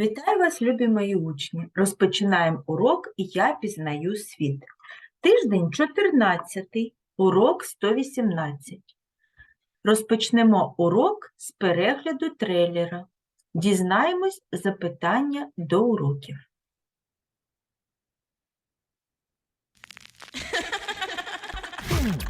Вітаю вас, любі мої учні! Розпочинаємо урок «Я пізнаю світ». Тиждень 14, урок 118. Розпочнемо урок з перегляду трейлера. Дізнаємось запитання до уроків.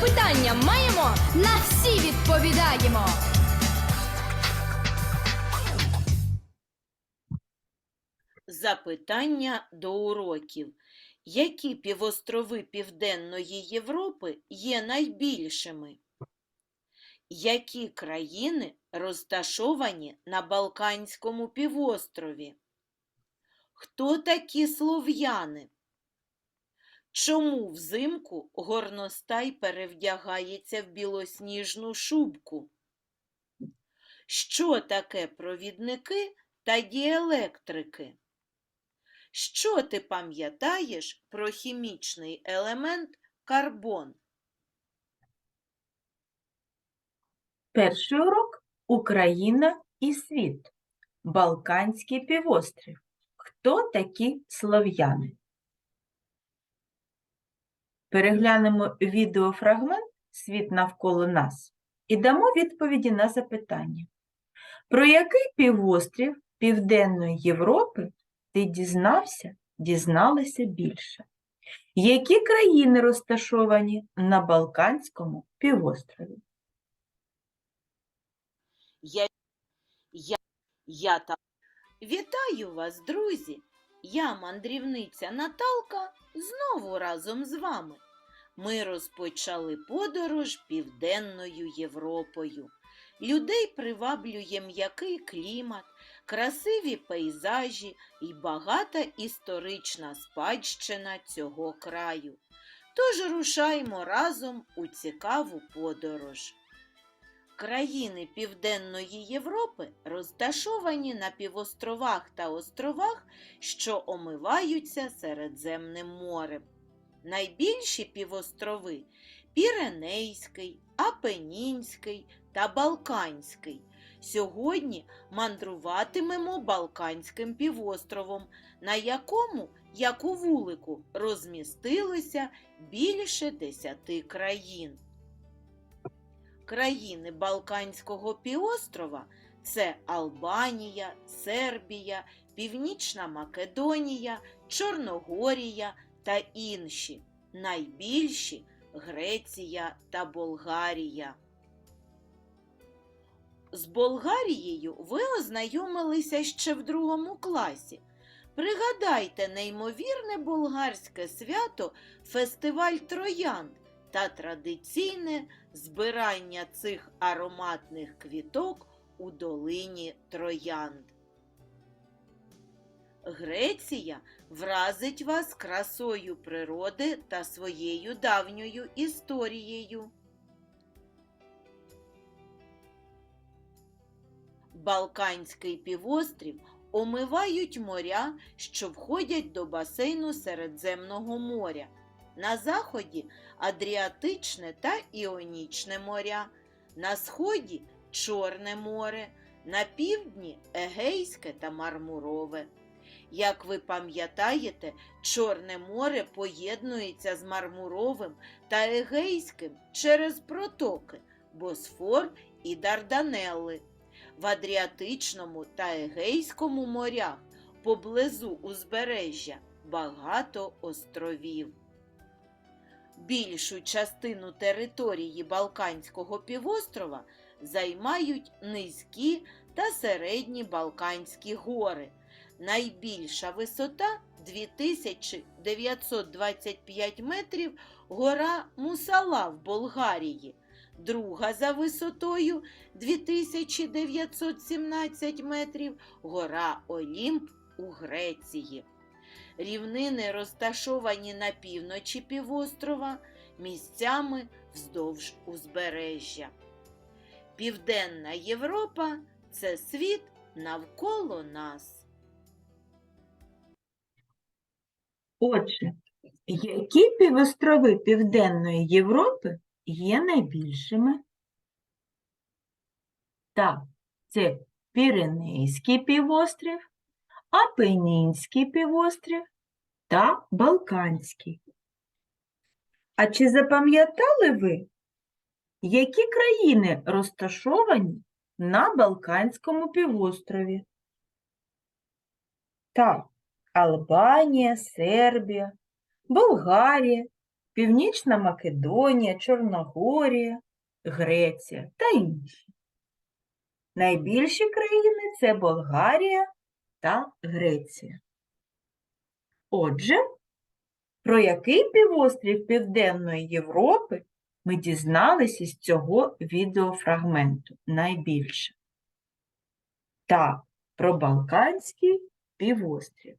Запитання маємо, на всі відповідаємо. Запитання до уроків. Які півострови Південної Європи є найбільшими? Які країни розташовані на Балканському півострові? Хто такі слов'яни? Чому взимку горностай перевдягається в білосніжну шубку? Що таке провідники та діелектрики? Що ти пам'ятаєш про хімічний елемент карбон? Перший урок Україна і світ. Балканський півострів. Хто такі слов'яни? Переглянемо відеофрагмент Світ навколо нас і дамо відповіді на запитання. Про який півострів Південної Європи ти дізнався, дізналася більше? Які країни розташовані на Балканському півострові? Я, я, я та... Вітаю вас, друзі! Я, мандрівниця Наталка, знову разом з вами. Ми розпочали подорож Південною Європою. Людей приваблює м'який клімат, красиві пейзажі і багата історична спадщина цього краю. Тож рушаймо разом у цікаву подорож. Країни Південної Європи розташовані на півостровах та островах, що омиваються Середземним морем. Найбільші півострови Піренейський, Апенінський та Балканський. Сьогодні мандруватимемо Балканським півостровом, на якому, як у вулику, розмістилося більше десяти країн. Країни Балканського півострова це Албанія, Сербія, Північна Македонія, Чорногорія та інші. Найбільші Греція та Болгарія. З Болгарією ви ознайомилися ще в другому класі. Пригадайте неймовірне болгарське свято фестиваль Троянд та традиційне збирання цих ароматних квіток у долині Троянд. Греція вразить вас красою природи та своєю давньою історією. Балканський півострів омивають моря, що входять до басейну Середземного моря. На заході Адріатичне та Іонічне моря, на сході Чорне море, на півдні Егейське та Мармурове. Як ви пам'ятаєте, Чорне море поєднується з Мармуровим та Егейським через протоки Босфор і Дарданелли. В Адріатичному та Егейському морях поблизу узбережжя багато островів. Більшу частину території Балканського півострова займають низькі та середні Балканські гори. Найбільша висота 2925 метрів гора Мусала в Болгарії, друга за висотою 2917 метрів гора Олімп у Греції. Рівнини розташовані на півночі півострова, місцями вздовж узбережжя. Південна Європа це світ навколо нас. Отже, які півострови Південної Європи є найбільшими? Так, це Піренейський півострів, Апенінський півострів та Балканський. А чи запам'ятали ви, які країни розташовані на Балканському півострові? Так, Албанія, Сербія, Болгарія, Північна Македонія, Чорногорія, Греція та інші. Найбільші країни це Болгарія та Греція. Отже, про який півострів Південної Європи ми дізналися з цього відеофрагменту найбільше? Так, про Балканський півострів.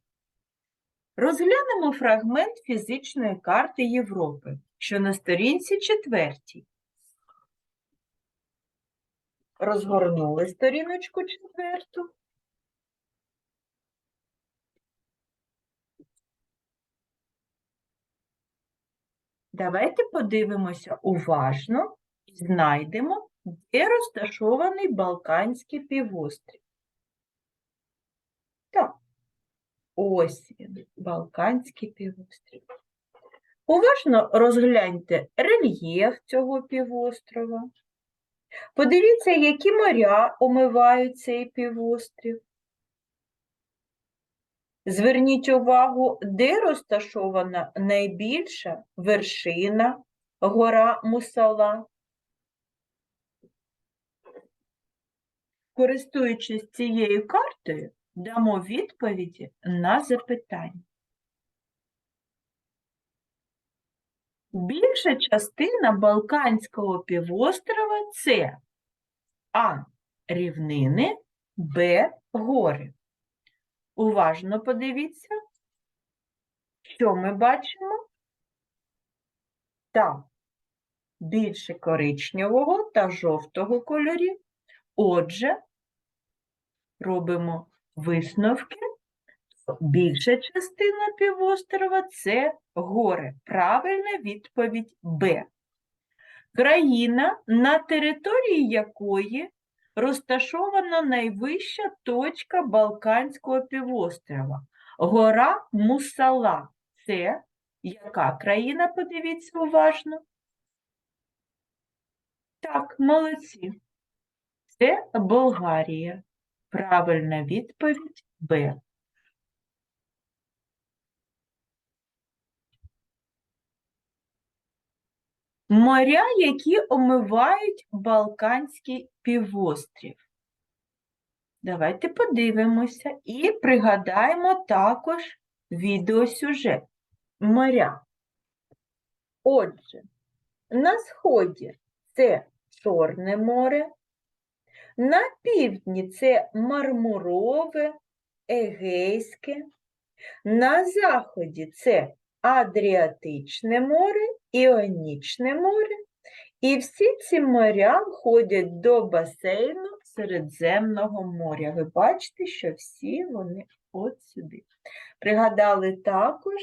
Розглянемо фрагмент фізичної карти Європи, що на сторінці четвертій. Розгорнули сторіночку четверту. Давайте подивимося уважно і знайдемо, де розташований Балканський півострів. Так, ось він, Балканський півострів. Уважно розгляньте рельєф цього півострова. Подивіться, які моря омивають цей півострів. Зверніть увагу, де розташована найбільша вершина гора Мусала. Користуючись цією картою, дамо відповіді на запитання. Більша частина Балканського півострова це А. Рівнини, Б. Гори. Уважно подивіться, що ми бачимо? Так, більше коричневого та жовтого кольорів. Отже, робимо висновки. Більша частина півострова це гори. Правильна відповідь Б. Країна, на території якої розташована найвища точка Балканського півострова гора Мусала. Це яка країна? Подивіться уважно. Так, молодці. Це Болгарія. Правильна відповідь Б. Моря, які омивають Балканський півострів. Давайте подивимося і пригадаємо також відеосюжет. Моря. Отже, на сході це Чорне море, на півдні це Мармурове, Егейське, на заході це Адріатичне море, Іонічне море, і всі ці моря входять до басейну Середземного моря. Ви бачите, що всі вони от сюди. Пригадали також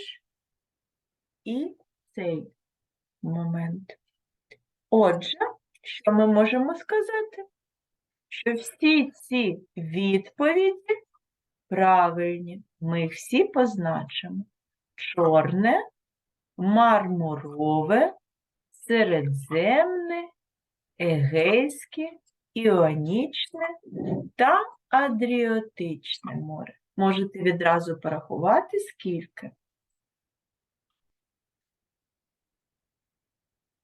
і цей момент. Отже, що ми можемо сказати? Що всі ці відповіді правильні. Ми всі позначимо. Чорне, мармурове, середземне, егейське, іонічне та адріотичне море. Можете відразу порахувати скільки.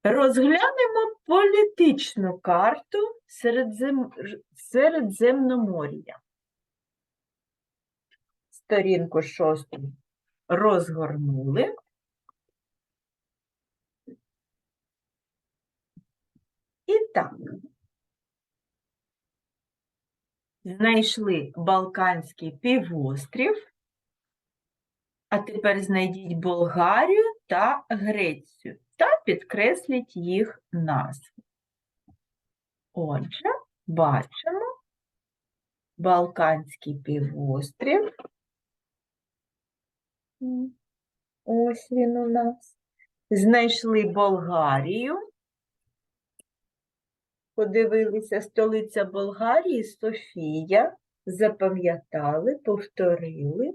Розглянемо політичну карту Середзем... Середземномор'я. Сторінку шосту розгорнули. І так. Знайшли Балканський півострів. А тепер знайдіть Болгарію та Грецію та підкресліть їх назву. Отже, бачимо Балканський півострів. Ось він у нас. Знайшли Болгарію. Подивилися, столиця Болгарії Софія. Запам'ятали, повторили.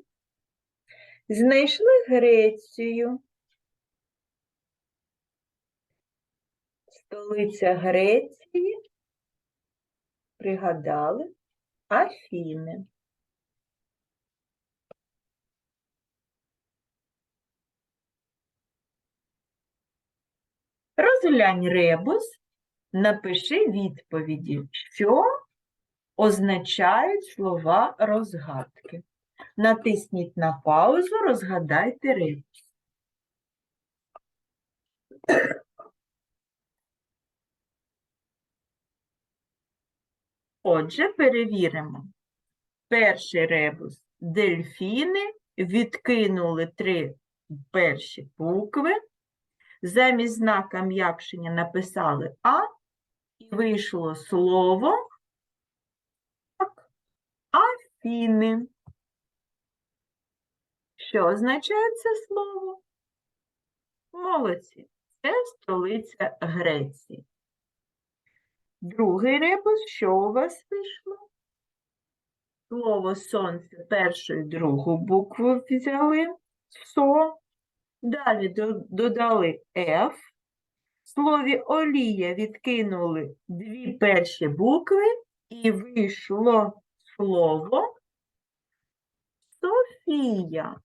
Знайшли Грецію. Столиця Греції. Пригадали Афіни. Розглянь ребус, напиши відповіді, що означають слова розгадки. Натисніть на паузу, розгадайте ребус. Отже, перевіримо. Перший ребус – дельфіни, відкинули три перші букви, замість знака м'якшення написали А, вийшло слово так, Афіни. Що означає це слово? Молодці. Це столиця Греції. Другий ребус, що у вас вийшло? Слово сонце першу і другу букву взяли со. Далі додали F. Слові олія відкинули дві перші букви і вийшло слово Софія.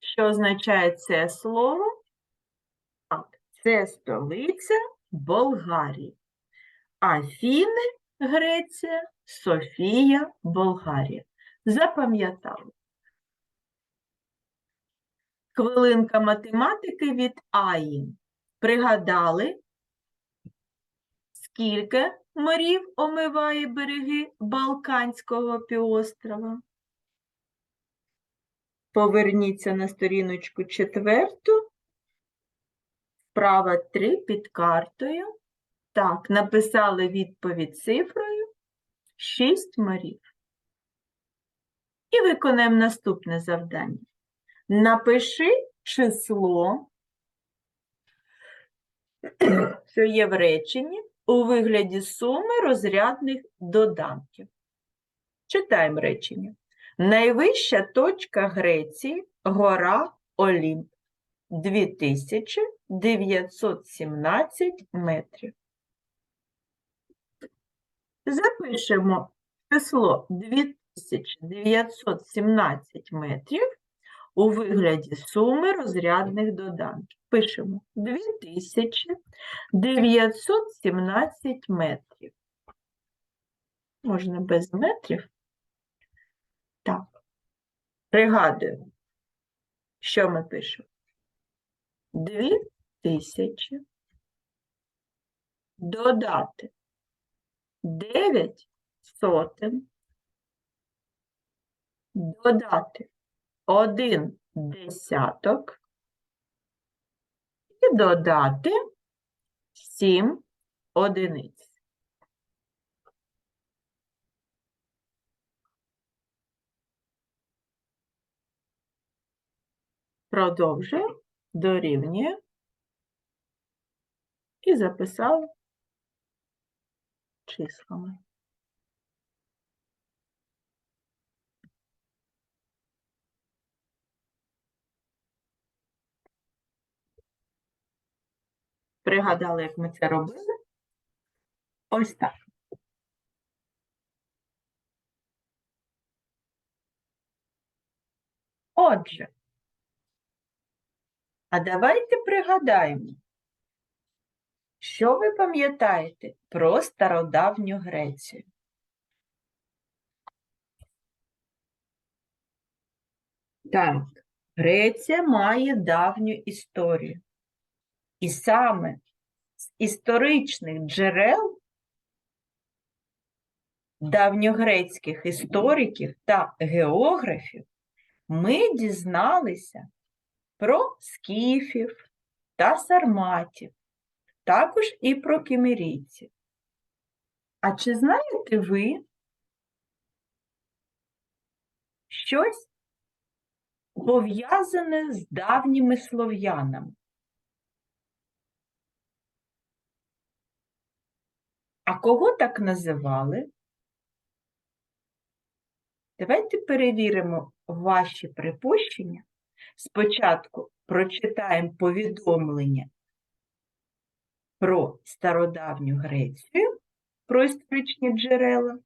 Що означає це слово? Так, це столиця Болгарії. Афіни – Греція, Софія – Болгарія. Запам'ятали. Хвилинка математики від Аї. Пригадали, скільки морів омиває береги Балканського півострова? Поверніться на сторіночку четверту. Вправа 3 під картою. Так, написали відповідь цифрою 6 морів. І виконаємо наступне завдання. Напиши число, що є в реченні, у вигляді суми розрядних доданків. Читаємо речення. Найвища точка Греції – гора Олімп. 2917 метрів. Запишемо число 2917 метрів у вигляді суми розрядних доданків. Пишемо 2917 метрів. Можна без метрів. Так. Пригадуємо, що ми пишемо. 2000 додати 9 сотень, додати 1 десяток і додати 7 одиниць. Продовжуємо, дорівнює і записали числами. Пригадали, як ми це робили? Ось так. Отже, а давайте пригадаємо, що ви пам'ятаєте про стародавню Грецію? Так, Греція має давню історію. І саме з історичних джерел давньогрецьких істориків та географів ми дізналися про скіфів та сарматів, також і про кімерійців. А чи знаєте ви щось пов'язане з давніми слов'янами? А кого так називали? Давайте перевіримо ваші припущення. Спочатку прочитаємо повідомлення про стародавню Грецію, про історичні джерела,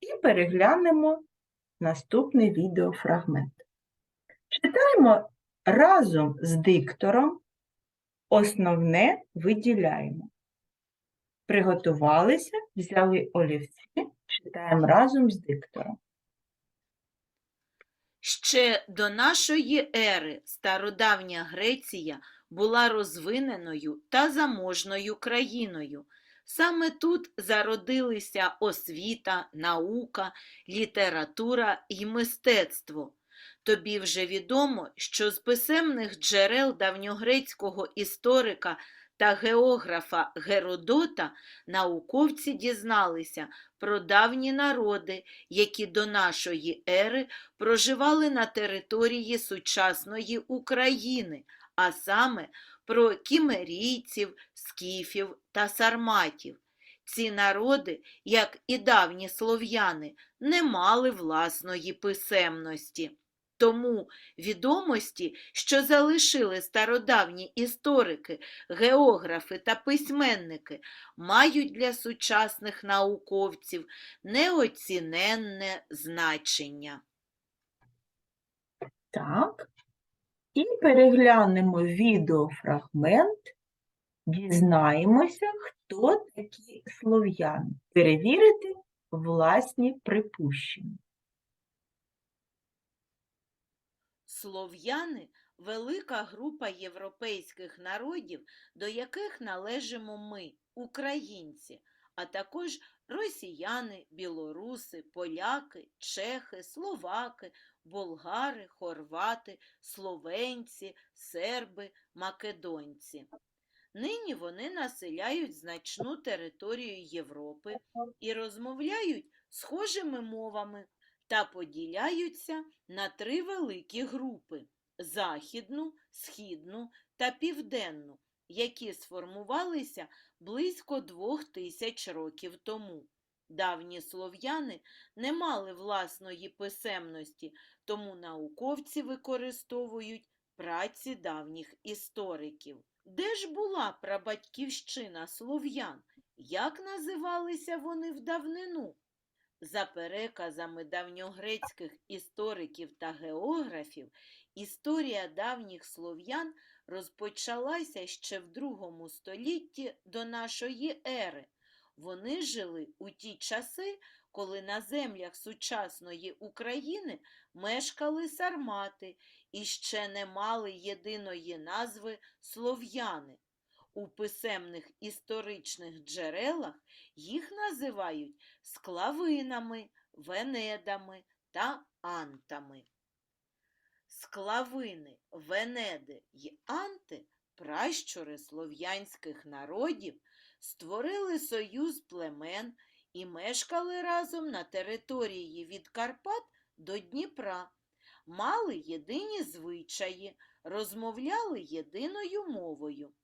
і переглянемо наступний відеофрагмент. Читаємо разом з диктором, основне виділяємо. Приготувалися, взяли олівці, читаємо разом з диктором. Ще до нашої ери стародавня Греція була розвиненою та заможною країною. Саме тут зародилися освіта, наука, література і мистецтво. Тобі вже відомо, що з писемних джерел давньогрецького історика та географа Геродота науковці дізналися про давні народи, які до нашої ери проживали на території сучасної України, а саме про кімерійців, скіфів та сарматів. Ці народи, як і давні слов'яни, не мали власної писемності. Тому відомості, що залишили стародавні історики, географи та письменники, мають для сучасних науковців неоціненне значення. Так. І переглянемо відеофрагмент, дізнаємося, хто такі слов'яни. Перевірити власні припущення. Слов'яни велика група європейських народів, до яких належимо ми, українці, а також росіяни, білоруси, поляки, чехи, словаки, болгари, хорвати, словенці, серби, македонці. Нині вони населяють значну територію Європи і розмовляють схожими мовами та поділяються на три великі групи західну, східну та південну, які сформувалися близько двох тисяч років тому. Давні слов'яни не мали власної писемності, тому науковці використовують праці давніх істориків. Де ж була прабатьківщина слов'ян? Як називалися вони в давнину? За переказами давньогрецьких істориків та географів, історія давніх слов'ян розпочалася ще в другому столітті до нашої ери. Вони жили у ті часи, коли на землях сучасної України мешкали сармати і ще не мали єдиної назви слов'яни. У писемних історичних джерелах їх називають склавинами, венедами та антами. Склавини, венеди й анти, пращури слов'янських народів, створили союз племен і мешкали разом на території від Карпат до Дніпра, мали єдині звичаї, розмовляли єдиною мовою.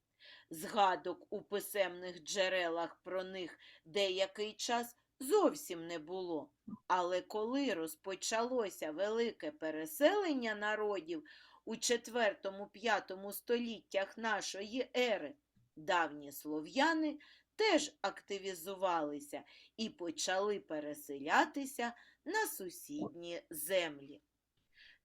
Згадок у писемних джерелах про них деякий час зовсім не було. Але коли розпочалося велике переселення народів у 4-5 століттях нашої ери, давні слов'яни теж активізувалися і почали переселятися на сусідні землі.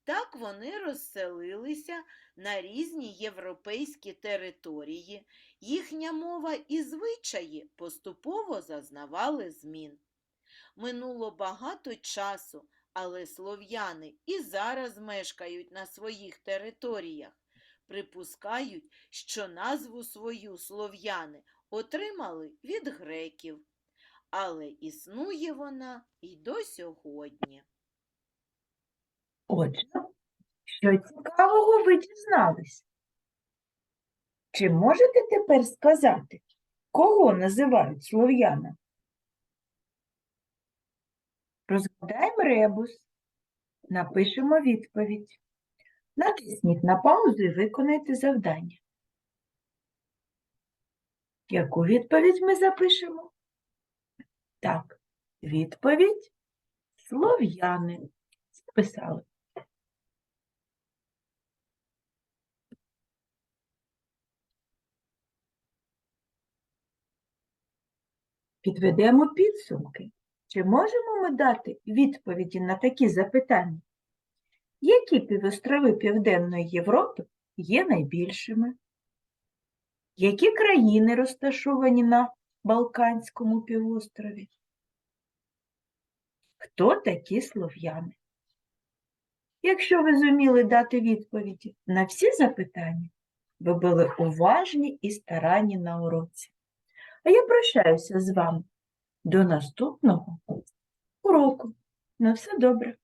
Так вони розселилися на різні європейські території, їхня мова і звичаї поступово зазнавали змін. Минуло багато часу, але слов'яни і зараз мешкають на своїх територіях. Припускають, що назву свою слов'яни отримали від греків, але існує вона і до сьогодні. Отже, що цікавого ви дізнались? Чи можете тепер сказати, кого називають слов'янами? Розгадаємо ребус, напишемо відповідь. Натисніть на паузу і виконайте завдання. Яку відповідь ми запишемо? Так, відповідь слов'яни. Записали. Підведемо підсумки. Чи можемо ми дати відповіді на такі запитання? Які півострови Південної Європи є найбільшими? Які країни розташовані на Балканському півострові? Хто такі слов'яни? Якщо ви зуміли дати відповіді на всі запитання, ви були уважні і старанні на уроці. А я прощаюся з вами до наступного уроку. На все добре.